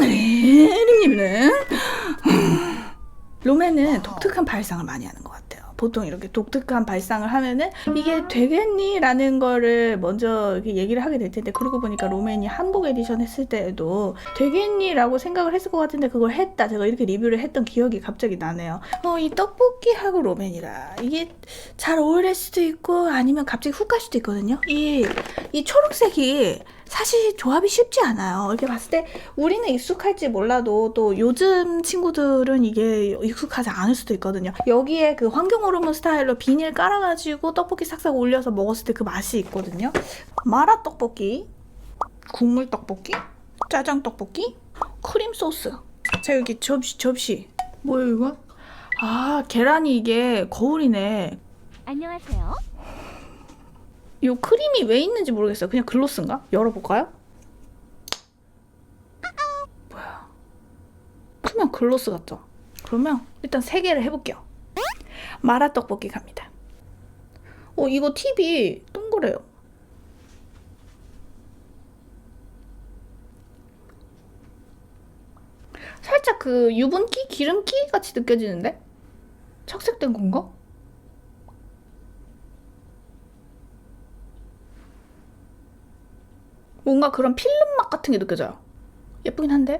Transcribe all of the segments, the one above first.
오늘의 림님은 로맨은 독특한 발상을 많이 하는 것 같아요. 보통 이렇게 독특한 발상을 하면은 이게 되겠니? 라는 거를 먼저 이렇게 얘기를 하게 될 텐데 그러고 보니까 로맨이 한복 에디션 했을 때에도 되겠니? 라고 생각을 했을 것 같은데 그걸 했다. 제가 이렇게 리뷰를 했던 기억이 갑자기 나네요. 어, 이 떡볶이하고 로맨이라 이게 잘 어울릴 수도 있고 아니면 갑자기 훅 갈 수도 있거든요. 이, 이 초록색이 사실 조합이 쉽지 않아요. 이렇게 봤을 때 우리는 익숙할지 몰라도 또 요즘 친구들은 이게 익숙하지 않을 수도 있거든요. 여기에 그 환경 호르몬 스타일로 비닐 깔아가지고 떡볶이 싹싹 올려서 먹었을 때 그 맛이 있거든요. 마라 떡볶이, 국물 떡볶이, 짜장 떡볶이, 크림 소스. 자 여기 접시 접시. 뭐야 이거? 아 계란이 이게 거울이네. 안녕하세요. 요 크림이 왜 있는지 모르겠어요. 그냥 글로스인가? 열어볼까요? 뭐야? 그냥 글로스 같죠? 그러면 일단 세 개를 해볼게요. 마라 떡볶이 갑니다. 어 이거 팁이 동그래요. 살짝 그 유분기, 기름기 같이 느껴지는데? 착색된 건가? 뭔가 그런 필름 맛 같은 게 느껴져요. 예쁘긴 한데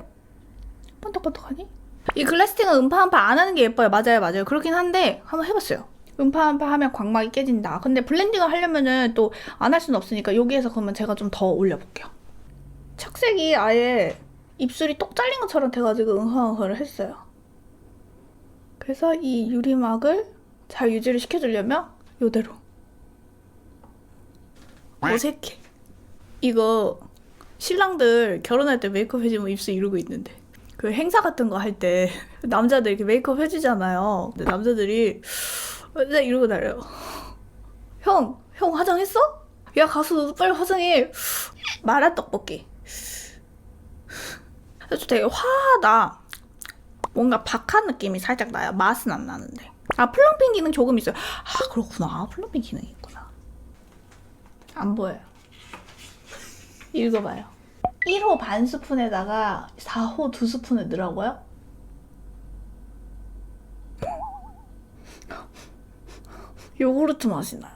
번떡번떡하니? 이 글래스팅은 음파 음파 안 하는 게 예뻐요. 맞아요, 맞아요. 그렇긴 한데 한번 해봤어요. 음파 음파 하면 광막이 깨진다. 근데 블렌딩을 하려면은 또 안 할 수는 없으니까 여기에서 그러면 제가 좀 더 올려볼게요. 착색이 아예 입술이 똑 잘린 것처럼 돼가지고 응허응허를 했어요. 그래서 이 유리막을 잘 유지를 시켜주려면 이대로 어색해. 이거 신랑들 결혼할 때 메이크업 해주면 입술 이러고 있는데 그 행사 같은 거 할 때 남자들 이렇게 메이크업 해주잖아요. 근데 남자들이 맨날 이러고 다녀요. 형, 형 화장했어? 야 너도 빨리 화장해. 마라 떡볶이. 그래서 되게 화하다. 뭔가 박한 느낌이 살짝 나요. 맛은 안 나는데. 아 플럼핑 기능 조금 있어요. 아 그렇구나. 플럼핑 기능이 있구나. 안 보여요. 읽어봐요. 1호 반 스푼에다가 4호 두 스푼을 넣으라고요? 요구르트 맛이 나요.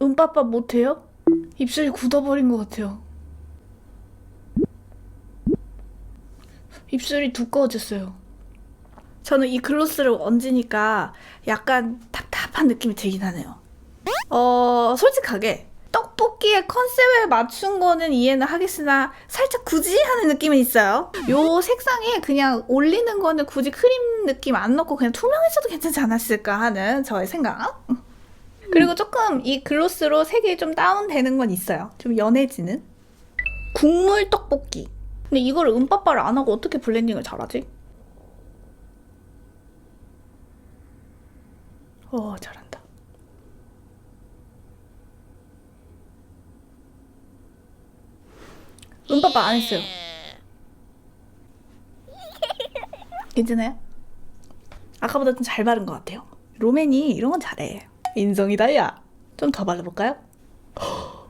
음빠빠 못해요? 입술이 굳어버린 것 같아요. 입술이 두꺼워졌어요. 저는 이 글로스를 얹으니까 약간 답답한 느낌이 들긴 하네요. 어, 솔직하게 떡볶이의 컨셉에 맞춘 거는 이해는 하겠으나 살짝 굳이 하는 느낌은 있어요. 요 색상에 그냥 올리는 거는 굳이 크림 느낌 안 넣고 그냥 투명했어도 괜찮지 않았을까 하는 저의 생각. 그리고 조금 이 글로스로 색이 좀 다운되는 건 있어요. 좀 연해지는. 국물 떡볶이. 근데 이걸 음빠빠를 안 하고 어떻게 블렌딩을 잘하지? 어, 잘한다. 음빠빠 안 했어요. 괜찮아요? 아까보다 좀 잘 바른 것 같아요. 로맨이 이런 건 잘해. 인성이다, 야. 좀 더 발라볼까요?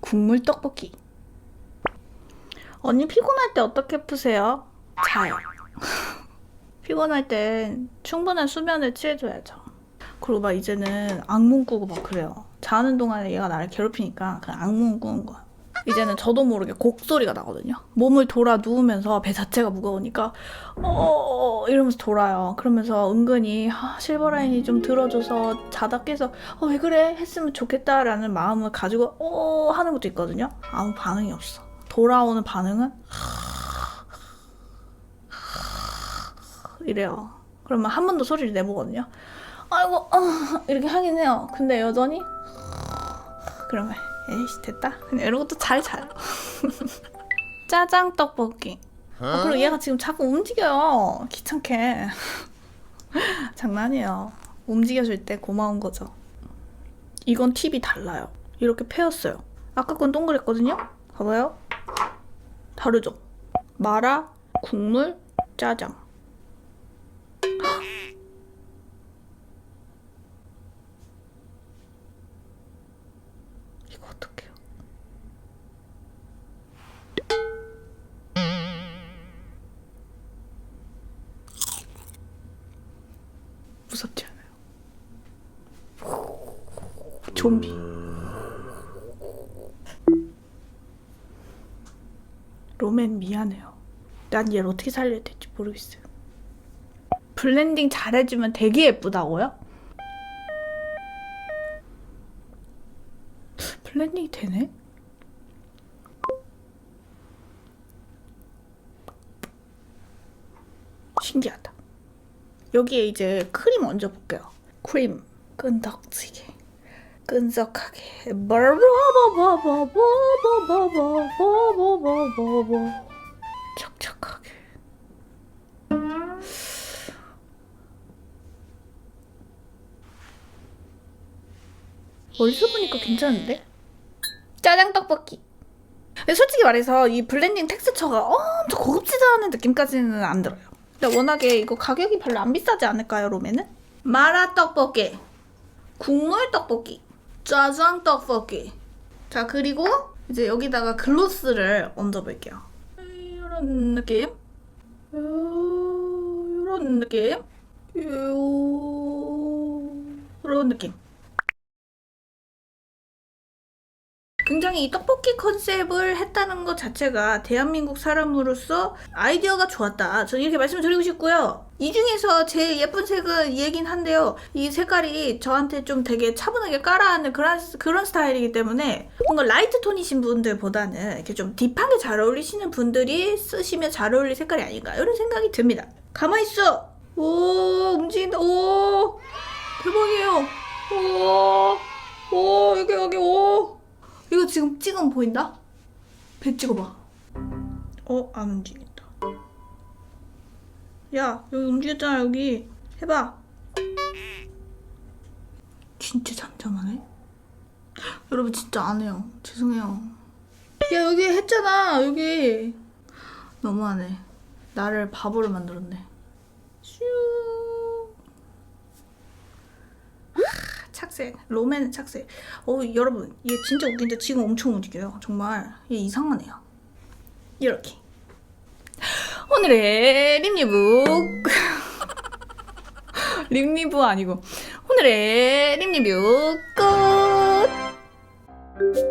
국물 떡볶이. 언니 피곤할 때 어떻게 푸세요? 자요. 피곤할 땐 충분한 수면을 취해줘야죠. 그리고 막 이제는 악몽 꾸고 막 그래요. 자는 동안에 얘가 나를 괴롭히니까 그냥 악몽 꾸는 거야. 이제는 저도 모르게 곡소리가 나거든요. 몸을 돌아 누우면서 배 자체가 무거우니까 어 이러면서 돌아요. 그러면서 은근히 아, 실버라인이 좀 들어줘서 자다 깨서 어, 왜 그래 했으면 좋겠다라는 마음을 가지고 어 하는 것도 있거든요. 아무 반응이 없어. 돌아오는 반응은 이래요. 그러면 한 번 더 소리를 내보거든요. 아이고 어, 이렇게 하긴 해요. 근데 여전히 그러면 에이씨 됐다. 그냥 이러고 또잘 자요. 짜장 떡볶이. 아, 그리고 얘가 지금 자꾸 움직여요. 귀찮게. 장난이에요. 움직여줄 때 고마운 거죠. 이건 팁이 달라요. 이렇게 패였어요. 아까 건 동그랬거든요? 봐봐요. 다르죠? 마라, 국물, 짜장. 이거 어떡해요? 무섭지 않아요? 좀비. 로맨 미안해요. 난 얘를 어떻게 살려야 될지 모르겠어요. 블렌딩 잘해주면 되게 예쁘다고요? 여기에 이제 크림 얹어볼게요. 크림. 끈덕지게. 끈적하게. 촉촉하게. 멀리서 보니까 괜찮은데? 짜장 떡볶이. 솔직히 말해서 이 블렌딩 텍스처가 엄청 고급지다는 느낌까지는 안 들어요. 근데 워낙에 이거 가격이 별로 안 비싸지 않을까요 로메는? 마라 떡볶이 국물 떡볶이 짜장 떡볶이. 자 그리고 이제 여기다가 글로스를 얹어볼게요. 이런 느낌? 이런 느낌? 이런 느낌 굉장히 이 떡볶이 컨셉을 했다는 것 자체가 대한민국 사람으로서 아이디어가 좋았다. 저는 이렇게 말씀을 드리고 싶고요. 이 중에서 제일 예쁜 색은 얘긴 한데요. 이 색깔이 저한테 좀 되게 차분하게 깔아하는 그런, 그런 스타일이기 때문에 뭔가 라이트 톤이신 분들보다는 이렇게 좀 딥하게 잘 어울리시는 분들이 쓰시면 잘 어울릴 색깔이 아닌가 이런 생각이 듭니다. 가만있어! 오, 움직인다. 오, 지금 찍으면 보인다? 배 찍어봐. 어, 안 움직인다. 야, 여기 움직였잖아, 여기. 해봐. 진짜 잠잠하네? 여러분, 진짜 안 해요. 죄송해요. 야, 여기 했잖아, 여기. 너무하네. 나를 바보로 만들었네. 슈. 착색. 로맨은 착색. 어, 여러분, 얘 진짜 웃긴데 지금 엄청 움직여요. 정말. 얘 이상하네요. 이렇게. 오늘의 립리브. 립리브 아니고. 오늘의 립리뷰 끝!